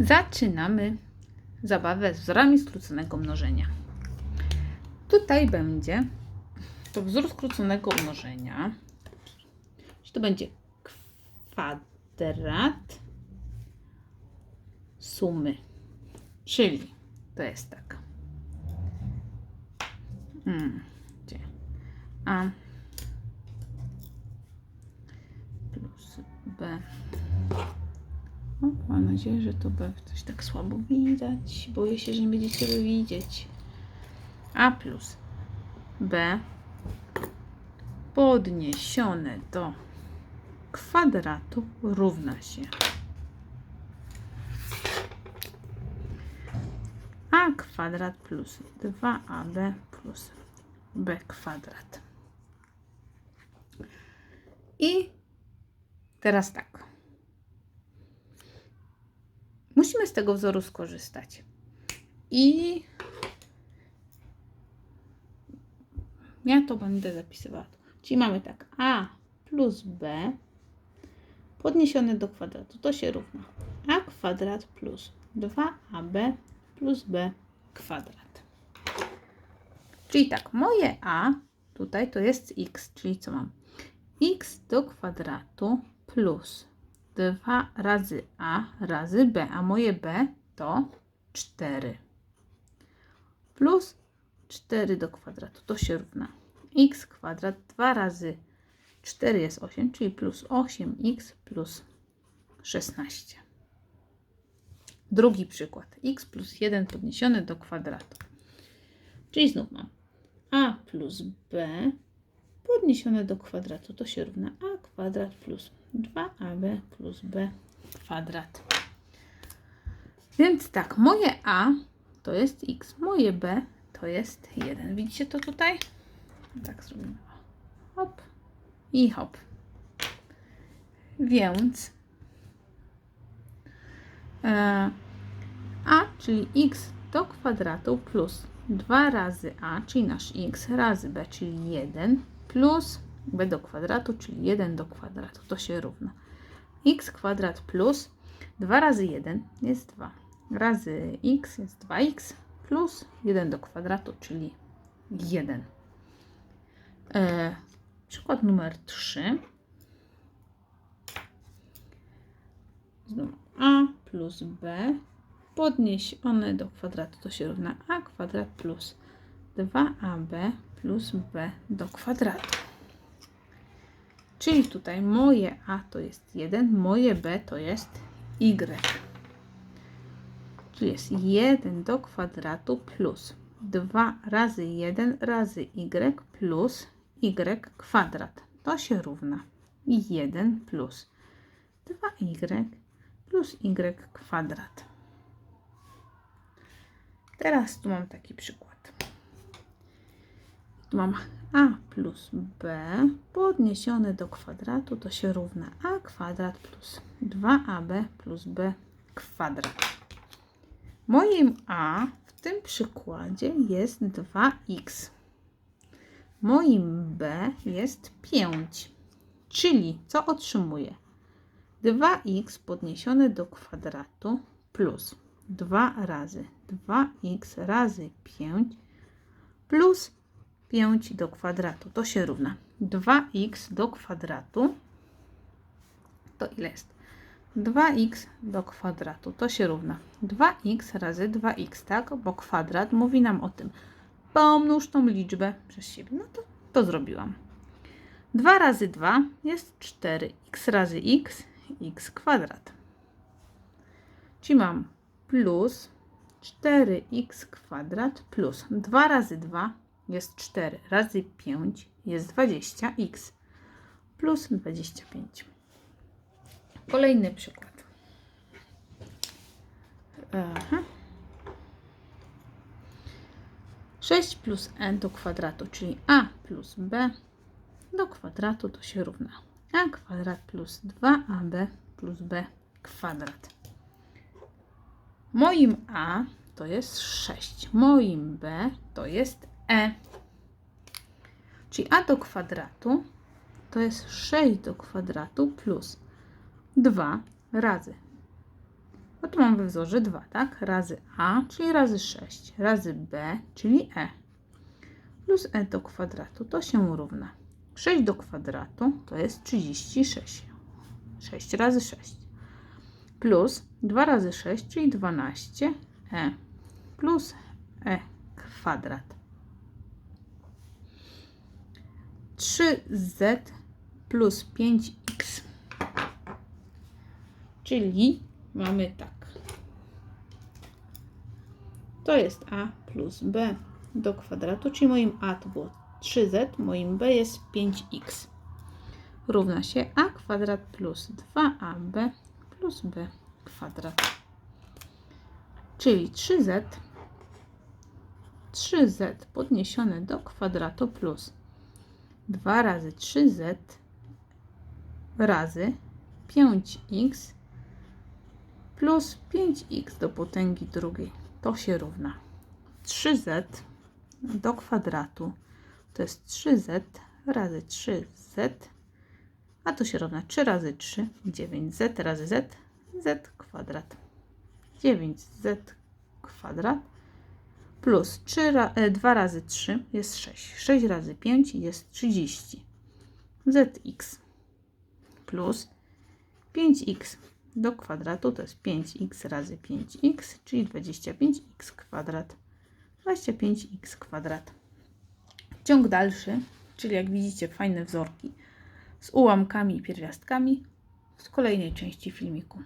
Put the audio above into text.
Zaczynamy zabawę z wzorami skróconego mnożenia. Tutaj będzie to wzór skróconego mnożenia. To będzie kwadrat sumy. Czyli to jest tak. Hmm, gdzie? A plus B. O, mam nadzieję, że to coś tak słabo widać. Boję się, że nie będziecie wy widzieć. A plus B podniesione do kwadratu równa się a kwadrat plus 2ab plus b kwadrat. I teraz tak. Musimy z tego wzoru skorzystać. I ja to będę zapisywała. Czyli mamy tak a plus b podniesione do kwadratu. To się równa a kwadrat plus 2ab plus b kwadrat. Czyli tak, moje a tutaj to jest x, czyli co mam? x do kwadratu plus 2 razy a razy b, a moje b to 4. Plus 4 do kwadratu, to się równa x kwadrat 2 razy 4 jest 8, czyli plus 8x plus 16. Drugi przykład. x plus 1 podniesione do kwadratu. Czyli znów mam a plus b podniesione do kwadratu. To się równa a kwadrat plus 2ab plus b kwadrat. Więc tak, moje a to jest x, moje b to jest 1. Widzicie to tutaj? Tak zrobimy. Hop i hop. Więc e, a, czyli x do kwadratu plus 2 razy a, czyli nasz x, razy b, czyli 1, plus b do kwadratu, czyli 1 do kwadratu. To się równa. x kwadrat plus 2 razy 1 jest 2. Razy x jest 2x plus 1 do kwadratu, czyli 1. E, przykład numer 3. Znów a plus b podniesione do kwadratu to się równa a kwadrat plus 2ab plus b do kwadratu. Czyli tutaj moje a to jest 1, moje b to jest y. Czyli jest 1 do kwadratu plus 2 razy 1 razy y plus y kwadrat. To się równa 1 plus 2y plus y kwadrat. Teraz tu mam taki przykład. Mam a plus b podniesione do kwadratu to się równa a kwadrat plus 2ab plus b kwadrat. Moim a w tym przykładzie jest 2x. Moim b jest 5. Czyli co otrzymuję? 2x podniesione do kwadratu plus 2 razy 2x razy 5 plus 5 do kwadratu. To się równa 2x do kwadratu. To ile jest? 2x do kwadratu. To się równa 2x razy 2x, tak? Bo kwadrat mówi nam o tym. Pomnóż tą liczbę przez siebie. No to to zrobiłam. 2 razy 2 jest 4. x razy x, x kwadrat. Czyli mam plus 4x kwadrat plus 2 razy 2 jest 4 razy 5 jest 20x plus 25. Kolejny przykład. Aha. 6 plus n do kwadratu, czyli a plus b do kwadratu to się równa a kwadrat plus 2ab plus b kwadrat. Moim A to jest 6. Moim B to jest E. Czyli A do kwadratu to jest 6 do kwadratu plus 2 razy Bo tu mam we wzorze 2, tak? Razy a, czyli razy 6, razy b, czyli e. Plus e do kwadratu to się równa. 6 do kwadratu to jest 36. 6 razy 6. Plus 2 razy 6, czyli 12 e. Plus e kwadrat. 3z plus 5x. Czyli mamy tak. To jest a plus b do kwadratu, czyli moim a to było 3z, moim b jest 5x. Równa się a kwadrat plus 2ab plus b kwadrat. Czyli 3z 3z podniesione do kwadratu plus 2 razy 3z razy 5x plus 5x do potęgi drugiej. To się równa 3z do kwadratu to jest 3z razy 3z, a to się równa 3 razy 3, 9z razy z, z kwadrat. 9z kwadrat plus 3, ra- e, 2 razy 3 jest 6. 6 razy 5 jest 30. zx plus 5x do kwadratu to jest 5x razy 5x, czyli 25x kwadrat. 25x kwadrat. Ciąg dalszy, czyli jak widzicie fajne wzorki z ułamkami i pierwiastkami w kolejnej części filmiku.